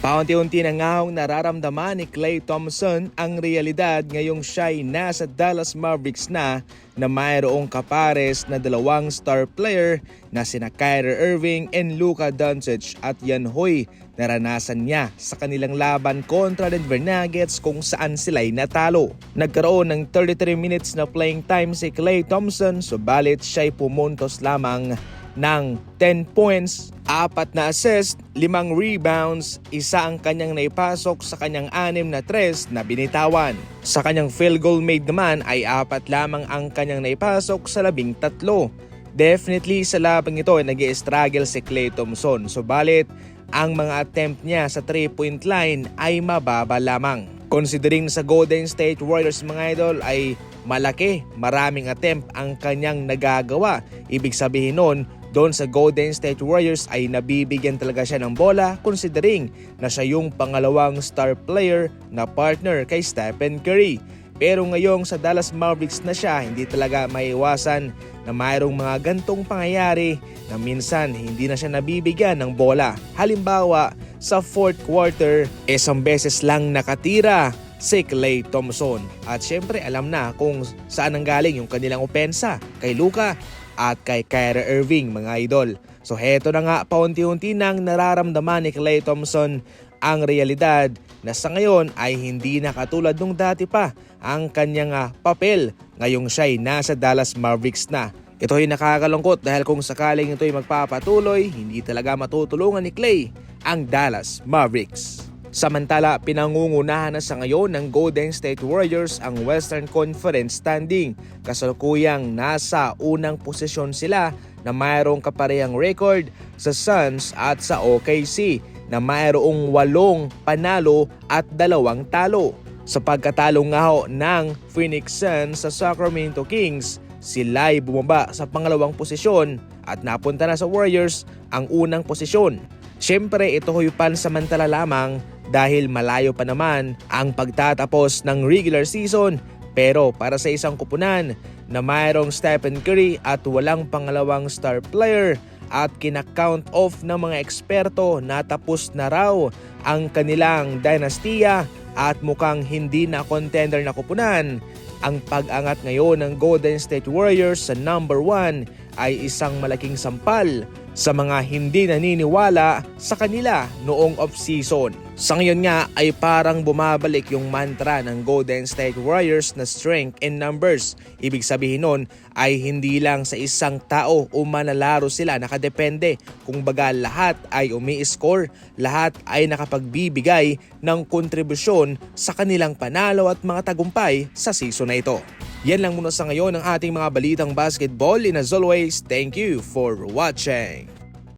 Paunti-unti na nga hong nararamdaman ni Klay Thompson ang realidad ngayong siya'y nasa Dallas Mavericks na na mayroong kapares na dalawang star player na sina Kyrie Irving and Luka Doncic at yan hoy naranasan niya sa kanilang laban kontra Denver Nuggets kung saan sila'y natalo. Nagkaroon ng 33 minutes na playing time si Klay Thompson subalit siya'y pumuntos lamang ng 10 points, 4 na assist, 5 rebounds, isa ang kanyang naipasok sa kanyang 6 na tres na binitawan. Sa kanyang field goal made naman ay 4 lamang ang kanyang naipasok sa labing tatlo. Definitely sa labang ito ay nag struggle si Klay Thompson. Subalit, ang mga attempt niya sa 3-point line ay mababa lamang. Considering sa Golden State Warriors mga idol ay malaki, maraming attempt ang kanyang nagagawa. Ibig sabihin nun, doon sa Golden State Warriors ay nabibigyan talaga siya ng bola considering na siya yung pangalawang star player na partner kay Stephen Curry. Pero ngayong sa Dallas Mavericks na siya, hindi talaga maiwasan na mayroong mga gantong pangyayari na minsan hindi na siya nabibigyan ng bola. Halimbawa, sa fourth quarter, isang beses lang nakatira si Klay Thompson. At syempre alam na kung saan ang galing yung kanilang opensa kay Luka at kay Kyrie Irving mga idol. So heto na nga paunti-unti nang nararamdaman ni Klay Thompson ang realidad na sa ngayon ay hindi na katulad nung dati pa ang kanyang ah, papel ngayong siya'y nasa Dallas Mavericks na. Ito ay nakakalungkot dahil kung sakaling ito ay magpapatuloy, hindi talaga matutulungan ni Clay ang Dallas Mavericks. Samantala, pinangungunahan na sa ngayon ng Golden State Warriors ang Western Conference standing. Kasalukuyang nasa unang posisyon sila na mayroong kaparehang record sa Suns at sa OKC na mayroong walong panalo at dalawang talo. Sa pagkatalo nga ho ng Phoenix Suns sa Sacramento Kings, sila ay bumaba sa pangalawang posisyon at napunta na sa Warriors ang unang posisyon. Siyempre ito ho'y pansamantala lamang dahil malayo pa naman ang pagtatapos ng regular season pero para sa isang kupunan na mayroong Stephen Curry at walang pangalawang star player at kinakount off ng mga eksperto na tapos na raw ang kanilang dynastiya at mukhang hindi na contender na kupunan, ang pag-angat ngayon ng Golden State Warriors sa number 1 ay isang malaking sampal sa mga hindi naniniwala sa kanila noong off-season. Sa ngayon nga ay parang bumabalik yung mantra ng Golden State Warriors na strength in numbers. Ibig sabihin nun ay hindi lang sa isang tao o manlalaro sila nakadepende. Kung baga lahat ay umi-score, lahat ay nakapagbibigay ng kontribusyon sa kanilang panalo at mga tagumpay sa season na ito. Yan lang muna sa ngayon ang ating mga balitang basketball and as always, thank you for watching.